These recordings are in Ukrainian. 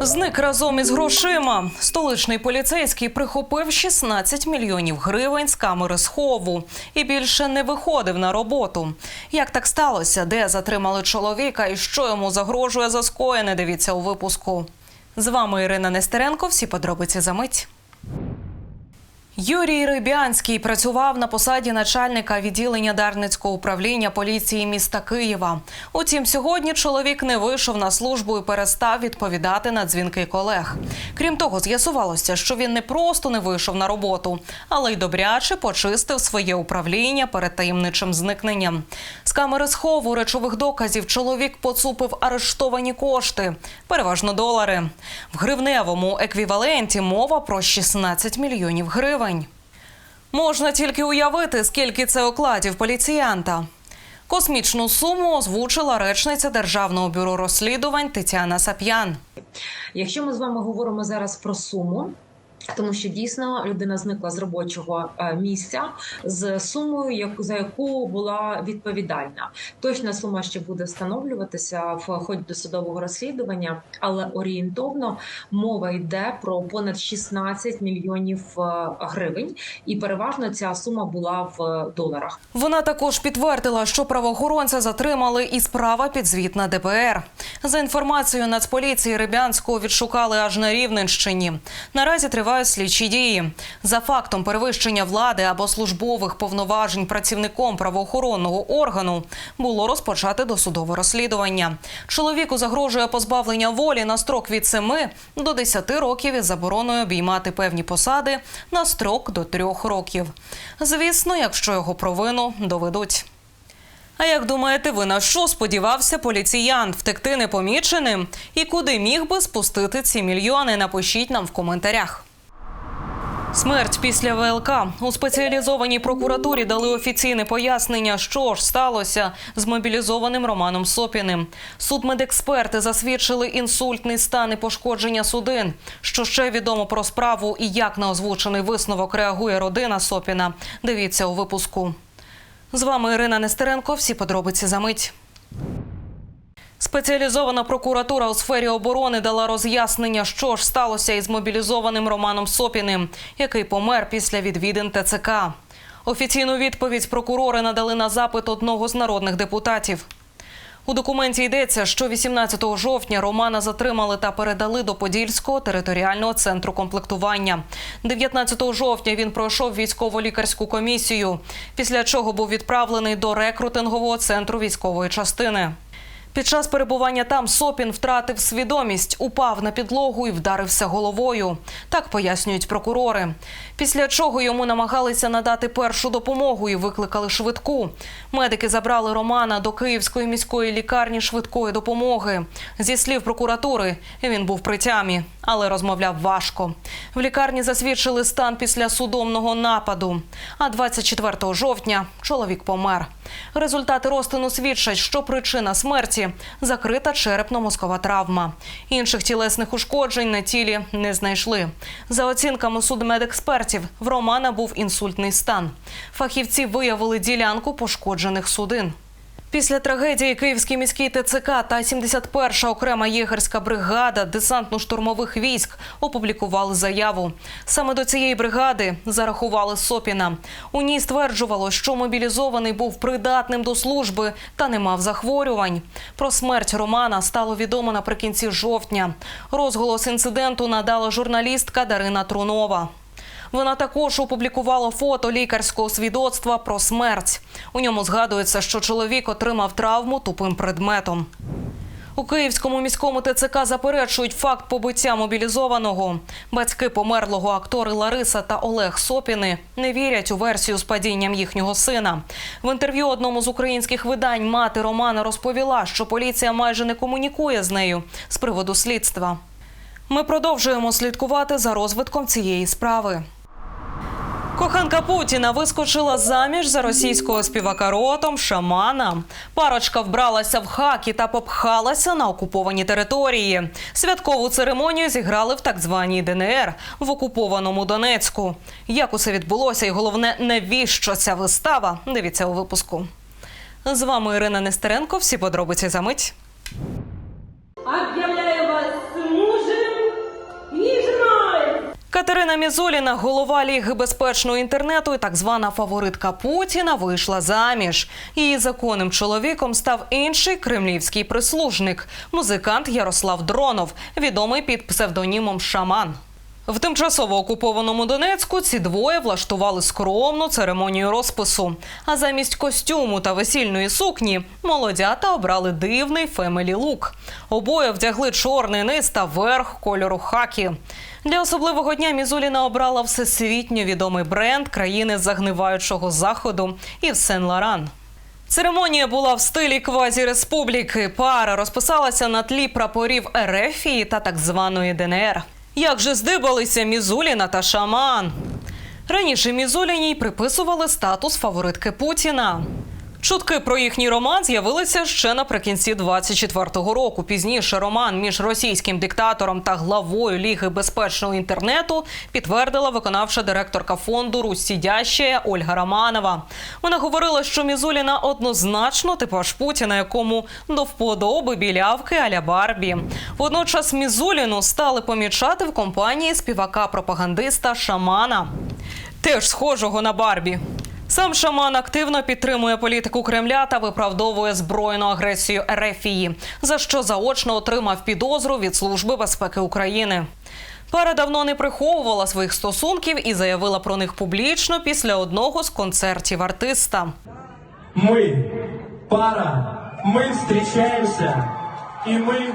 Зник разом із грошима. Столичний поліцейський прихопив 16 мільйонів гривень з камери схову і більше не виходив на роботу. Як так сталося? Де затримали чоловіка і що йому загрожує за скоєне? Дивіться у випуску. З вами Ірина Нестеренко. Всі подробиці за мить. Юрій Рибянський працював на посаді начальника відділення Дарницького управління поліції міста Києва. Утім, сьогодні чоловік не вийшов на службу і перестав відповідати на дзвінки колег. Крім того, з'ясувалося, що він не просто не вийшов на роботу, але й добряче почистив своє управління перед таємничим зникненням. З камери схову речових доказів чоловік поцупив арештовані кошти, переважно долари. В гривневому еквіваленті мова про 16 мільйонів гривень. Можна тільки уявити, скільки це окладів поліціянта. Космічну суму озвучила речниця Державного бюро розслідувань Тетяна Сап'ян. Якщо ми з вами говоримо зараз про суму. Тому що дійсно людина зникла з робочого е, місця з сумою, за яку була відповідальна. Точна сума ще буде встановлюватися в ході досудового розслідування, але орієнтовно мова йде про понад 16 мільйонів е, гривень, і переважно ця сума була в доларах. Вона також підтвердила, що правоохоронця затримали і справа підзвітна ДБР. За інформацією Нацполіції Рибянського відшукали аж на Рівненщині. Наразі тривають слідчі дії. За фактом перевищення влади або службових повноважень працівником правоохоронного органу було розпочати досудове розслідування. Чоловіку загрожує позбавлення волі на строк від 7 до 10 років із забороною обіймати певні посади на строк до 3 років. Звісно, якщо його провину доведуть. А як думаєте, ви на що сподівався поліціян втекти непоміченим? І куди міг би спустити ці мільйони? Напишіть нам в коментарях. Смерть після ВЛК у спеціалізованій прокуратурі дали офіційне пояснення, що ж сталося з мобілізованим Романом Сопіним. Судмедексперти засвідчили інсультний стан і пошкодження судин. Що ще відомо про справу і як на озвучений висновок реагує родина Сопіна? Дивіться у випуску. З вами Ірина Нестеренко. Всі подробиці за мить. Спеціалізована прокуратура у сфері оборони дала роз'яснення, що ж сталося із мобілізованим Романом Сопіним, який помер після відвідин ТЦК. Офіційну відповідь прокурори надали на запит одного з народних депутатів. У документі йдеться, що 18 жовтня Романа затримали та передали до Подільського територіального центру комплектування. 19 жовтня він пройшов військово-лікарську комісію, після чого був відправлений до рекрутингового центру військової частини. Під час перебування там Сопін втратив свідомість, упав на підлогу і вдарився головою. Так пояснюють прокурори. Після чого йому намагалися надати першу допомогу і викликали швидку. Медики забрали Романа до Київської міської лікарні швидкої допомоги. Зі слів прокуратури, він був при тямі, але розмовляв важко. В лікарні засвідчили стан після судомного нападу. А 24 жовтня чоловік помер. Результати розтину свідчать, що причина смерті закрита черепно-мозкова травма. Інших тілесних ушкоджень на тілі не знайшли. За оцінками судмедекспертів, в Романа був інсультний стан. Фахівці виявили ділянку пошкоджених судин. Після трагедії Київський міський ТЦК та 71-ша окрема єгерська бригада десантно-штурмових військ опублікували заяву. Саме до цієї бригади зарахували Сопіна. У ній стверджувало, що мобілізований був придатним до служби та не мав захворювань. Про смерть Романа стало відомо наприкінці жовтня. Розголос інциденту надала журналістка Дарина Трунова. Вона також опублікувала фото лікарського свідоцтва про смерть. У ньому згадується, що чоловік отримав травму тупим предметом. У Київському міському ТЦК заперечують факт побиття мобілізованого. Батьки померлого актори Лариса та Олег Сопіни не вірять у версію з падінням їхнього сина. В інтерв'ю одному з українських видань мати Романа розповіла, що поліція майже не комунікує з нею з приводу слідства. Ми продовжуємо слідкувати за розвитком цієї справи. Коханка Путіна вискочила заміж за російського співака ротом шамана. Парочка вбралася в хакі та попхалася на окуповані території. Святкову церемонію зіграли в так званій ДНР в окупованому Донецьку. Як усе відбулося, і головне, навіщо ця вистава? Дивіться у випуску. З вами Ірина Нестеренко. Всі подробиці за мить. Катерина Мізоліна, голова Ліги безпечного інтернету і так звана фаворитка Путіна, вийшла заміж. Її законним чоловіком став інший кремлівський прислужник музикант Ярослав Дронов, відомий під псевдонімом Шаман. В тимчасово окупованому Донецьку ці двоє влаштували скромну церемонію розпису. А замість костюму та весільної сукні молодята обрали дивний фемелі лук. Обоє вдягли чорний низ та верх кольору хакі. Для особливого дня Мізуліна обрала всесвітньо відомий бренд країни загниваючого заходу і Сен-Лоран. Церемонія була в стилі квазі-республіки. Пара розписалася на тлі прапорів Ерефії та так званої ДНР. Як же здибалися Мізуліна та Шаман? Раніше Мізуліній приписували статус фаворитки Путіна. Чутки про їхній роман з'явилися ще наприкінці 24-го року. Пізніше роман між російським диктатором та главою Ліги безпечного інтернету підтвердила виконавча директорка фонду Русь Сідящая Ольга Романова. Вона говорила, що Мізуліна однозначно типаж Путіна, якому до вподоби білявки аля Барбі. Водночас Мізуліну стали помічати в компанії співака-пропагандиста Шамана, теж схожого на Барбі. Сам шаман активно підтримує політику Кремля та виправдовує збройну агресію Ерефії, за що заочно отримав підозру від Служби безпеки України. Пара давно не приховувала своїх стосунків і заявила про них публічно після одного з концертів артиста. Мы пара, мы встречаемся, и мы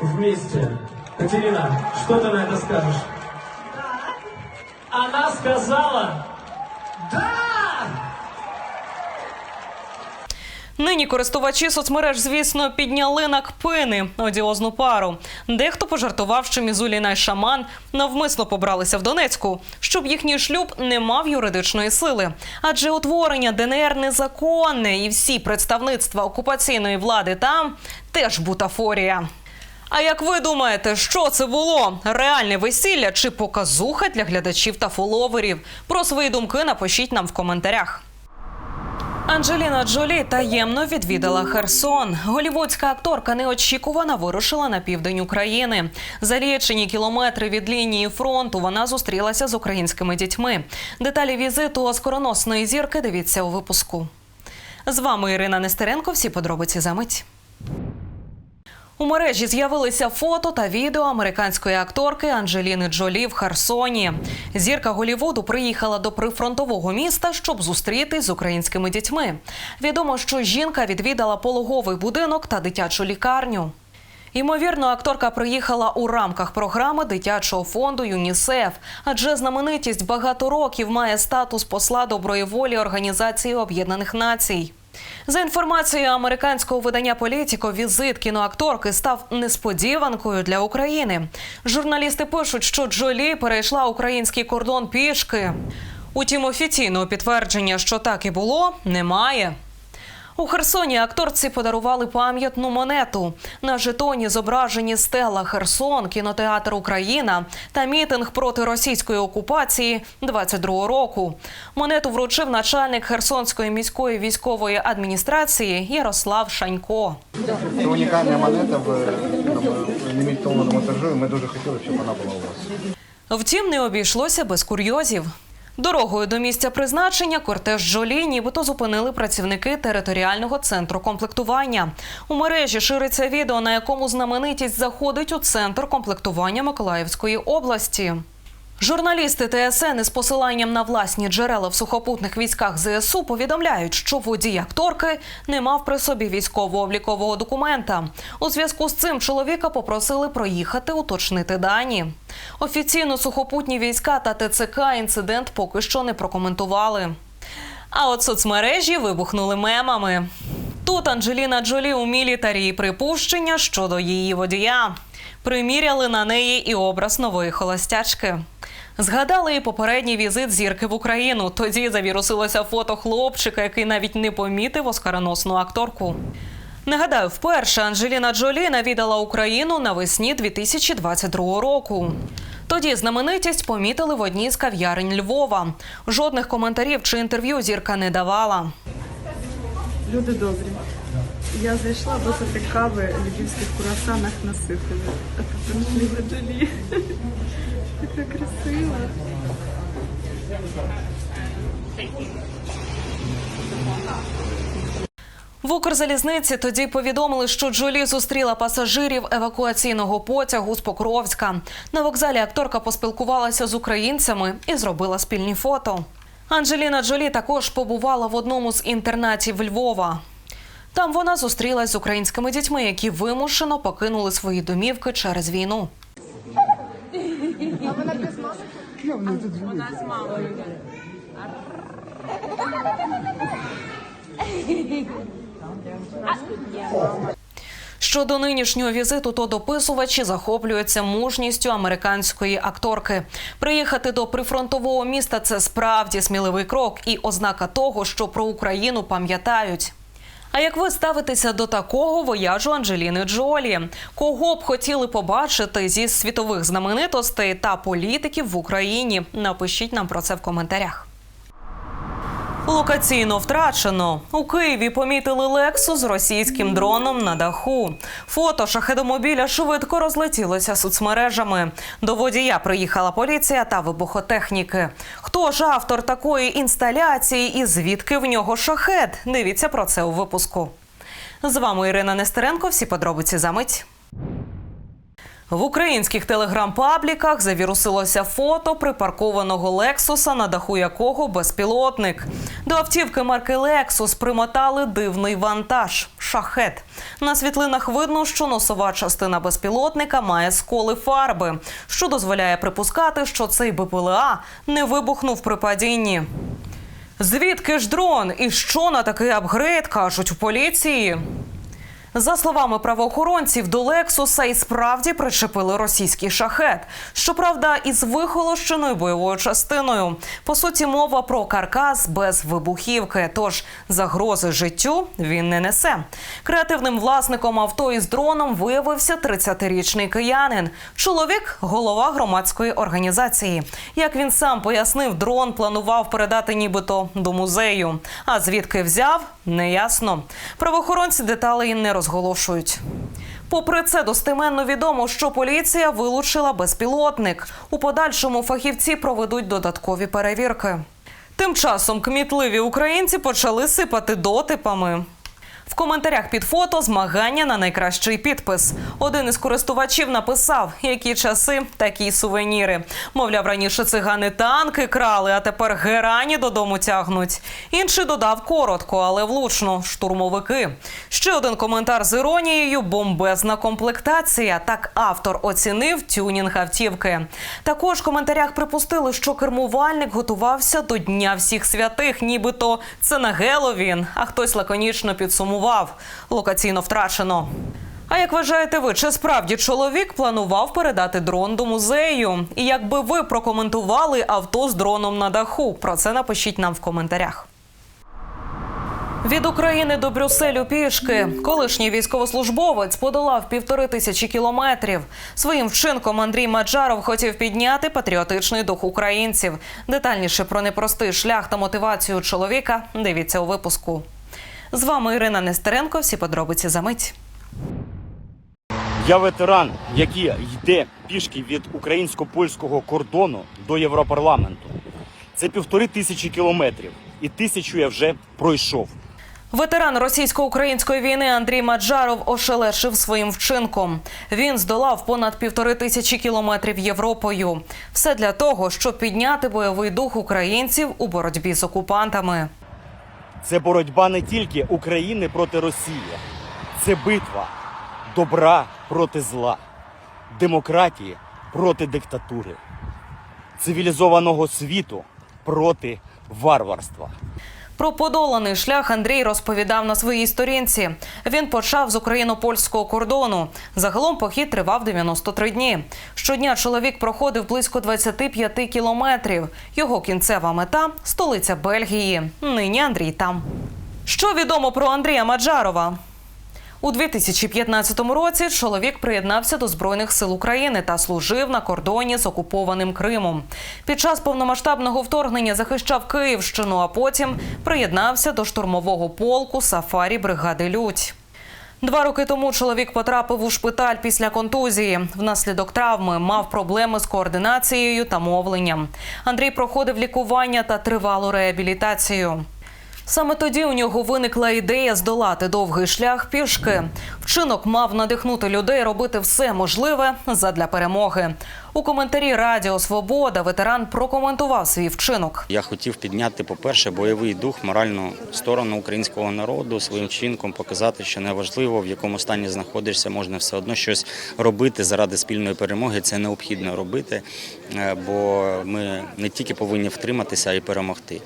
вместе. Катерина, что ты на это скажешь? Она сказала «Да!» Нині користувачі соцмереж, звісно, підняли на кпини одіозну пару. Дехто пожартував, що Мізуліна й шаман навмисно побралися в Донецьку, щоб їхній шлюб не мав юридичної сили. Адже утворення ДНР незаконне, і всі представництва окупаційної влади там теж бутафорія. А як ви думаєте, що це було? Реальне весілля чи показуха для глядачів та фоловерів? Про свої думки напишіть нам в коментарях. Анджеліна Джолі таємно відвідала Херсон. Голівудська акторка неочікувано вирушила на південь України. За лічені кілометри від лінії фронту вона зустрілася з українськими дітьми. Деталі візиту оскороносної зірки дивіться у випуску. З вами Ірина Нестеренко. Всі подробиці за мить. У мережі з'явилися фото та відео американської акторки Анджеліни Джолі в Херсоні. Зірка Голівуду приїхала до прифронтового міста, щоб зустрітись з українськими дітьми. Відомо, що жінка відвідала пологовий будинок та дитячу лікарню. Ймовірно, акторка приїхала у рамках програми дитячого фонду ЮНІСЕФ, адже знаменитість багато років має статус посла доброї волі Організації Об'єднаних Націй. За інформацією американського видання Політіко, візит кіноакторки став несподіванкою для України. Журналісти пишуть, що Джолі перейшла український кордон пішки. Утім, офіційного підтвердження, що так і було, немає. У Херсоні акторці подарували пам'ятну монету. На жетоні зображені стела Херсон, кінотеатр Україна та мітинг проти російської окупації 22-го року. Монету вручив начальник Херсонської міської військової адміністрації Ярослав Шанько. Це унікальна монета в лімітованому тиражу, і ми дуже хотіли, щоб вона була у вас. Втім, не обійшлося без курйозів. Дорогою до місця призначення кортеж жолі, нібито зупинили працівники територіального центру комплектування. У мережі шириться відео, на якому знаменитість заходить у центр комплектування Миколаївської області. Журналісти ТСН із посиланням на власні джерела в сухопутних військах ЗСУ повідомляють, що водій акторки не мав при собі військово-облікового документа. У зв'язку з цим чоловіка попросили проїхати уточнити дані. Офіційно сухопутні війська та ТЦК інцидент поки що не прокоментували. А от соцмережі вибухнули мемами. Тут Анджеліна Джолі у мілітарії припущення щодо її водія. Приміряли на неї і образ нової холостячки. Згадали і попередній візит зірки в Україну. Тоді завірусилося фото хлопчика, який навіть не помітив оскароносну акторку. Нагадаю, вперше Анджеліна Джолі навідала Україну навесні 2022 року. Тоді знаменитість помітили в одній з кав'ярень Львова. Жодних коментарів чи інтерв'ю зірка не давала. Люди добрі. Я зайшла випити кави в львівських круасанах насипали. А тут прийшли водолі. Така красива. В Укрзалізниці тоді повідомили, що Джолі зустріла пасажирів евакуаційного потягу з Покровська. На вокзалі акторка поспілкувалася з українцями і зробила спільні фото. Анджеліна Джолі також побувала в одному з інтернатів Львова. Там вона зустрілась з українськими дітьми, які вимушено покинули свої домівки через війну. Щодо нинішнього візиту, то дописувачі захоплюються мужністю американської акторки. Приїхати до прифронтового міста це справді сміливий крок і ознака того, що про Україну пам'ятають. А як ви ставитеся до такого вояжу Анджеліни Джолі? Кого б хотіли побачити зі світових знаменитостей та політиків в Україні? Напишіть нам про це в коментарях. Локаційно втрачено. У Києві помітили Лексу з російським дроном на даху. Фото шахедомобіля швидко розлетілося соцмережами. До водія приїхала поліція та вибухотехніки. Хто ж автор такої інсталяції і звідки в нього шахет? Дивіться про це у випуску. З вами Ірина Нестеренко. Всі подробиці за мить. В українських телеграм-пабліках завірусилося фото припаркованого Лексуса, на даху якого безпілотник. До автівки марки Лексус примотали дивний вантаж шахет. На світлинах видно, що носова частина безпілотника має сколи фарби, що дозволяє припускати, що цей БПЛА не вибухнув при падінні. Звідки ж дрон і що на такий апгрейд кажуть у поліції? За словами правоохоронців, до Лексуса і справді причепили російський шахет. Щоправда, із вихолощеною бойовою частиною. По суті, мова про каркас без вибухівки. Тож загрози життю він не несе. Креативним власником авто із дроном виявився 30-річний киянин. Чоловік голова громадської організації. Як він сам пояснив, дрон планував передати нібито до музею. А звідки взяв, неясно. Правоохоронці деталей не розголошують. Попри це, достеменно відомо, що поліція вилучила безпілотник. У подальшому фахівці проведуть додаткові перевірки. Тим часом кмітливі українці почали сипати дотипами. В коментарях під фото змагання на найкращий підпис. Один із користувачів написав, які часи, такі сувеніри. Мовляв, раніше цигани танки крали, а тепер герані додому тягнуть. Інший додав коротко, але влучно штурмовики. Ще один коментар з іронією: бомбезна комплектація. Так автор оцінив тюнінг автівки. Також в коментарях припустили, що кермувальник готувався до Дня всіх святих, нібито це на Геловін. А хтось лаконічно підсумував локаційно втрачено. А як вважаєте ви, чи справді чоловік планував передати дрон до музею? І як би ви прокоментували авто з дроном на даху? Про це напишіть нам в коментарях. Від України до Брюсселю пішки колишній військовослужбовець подолав півтори тисячі кілометрів. Своїм вчинком Андрій Маджаров хотів підняти патріотичний дух українців. Детальніше про непростий шлях та мотивацію чоловіка дивіться у випуску. З вами Ірина Нестеренко. Всі подробиці за мить. Я ветеран, який йде пішки від українсько-польського кордону до Європарламенту. Це півтори тисячі кілометрів, і тисячу я вже пройшов. Ветеран російсько-української війни Андрій Маджаров ошелешив своїм вчинком. Він здолав понад півтори тисячі кілометрів Європою. Все для того, щоб підняти бойовий дух українців у боротьбі з окупантами. Це боротьба не тільки України проти Росії, це битва добра проти зла, демократії проти диктатури, цивілізованого світу проти варварства. Про подоланий шлях Андрій розповідав на своїй сторінці. Він почав з україно-польського кордону. Загалом похід тривав 93 дні. Щодня чоловік проходив близько 25 кілометрів. Його кінцева мета столиця Бельгії. Нині Андрій там. Що відомо про Андрія Маджарова? У 2015 році чоловік приєднався до збройних сил України та служив на кордоні з окупованим Кримом. Під час повномасштабного вторгнення захищав Київщину, а потім приєднався до штурмового полку сафарі бригади Людь. Два роки тому чоловік потрапив у шпиталь після контузії. Внаслідок травми мав проблеми з координацією та мовленням. Андрій проходив лікування та тривалу реабілітацію. Саме тоді у нього виникла ідея здолати довгий шлях пішки. Вчинок мав надихнути людей робити все можливе задля перемоги. У коментарі Радіо Свобода ветеран прокоментував свій вчинок. Я хотів підняти, по-перше, бойовий дух, моральну сторону українського народу, своїм чинком показати, що неважливо, в якому стані знаходишся, можна все одно щось робити заради спільної перемоги. Це необхідно робити, е, бо ми не тільки повинні втриматися, а й перемогти.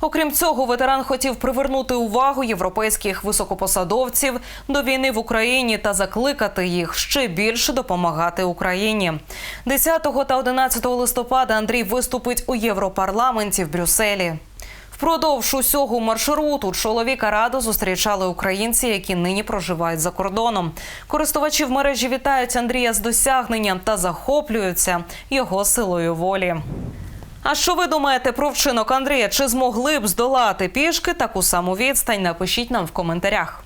Окрім цього, ветеран хотів привернути увагу європейських високопосадовців до війни в Україні та закликати їх ще більше допомагати Україні. 10 та 11 листопада Андрій виступить у Європарламенті в Брюсселі. Впродовж усього маршруту чоловіка радо зустрічали українці, які нині проживають за кордоном. Користувачі в мережі вітають Андрія з досягненням та захоплюються його силою волі. А що ви думаєте про вчинок Андрія? Чи змогли б здолати пішки таку саму відстань? Напишіть нам в коментарях.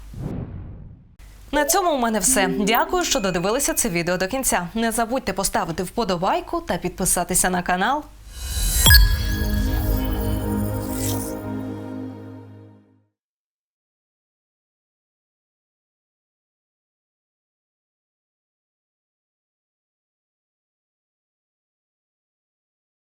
На цьому у мене все. Дякую, що додивилися це відео до кінця. Не забудьте поставити вподобайку та підписатися на канал.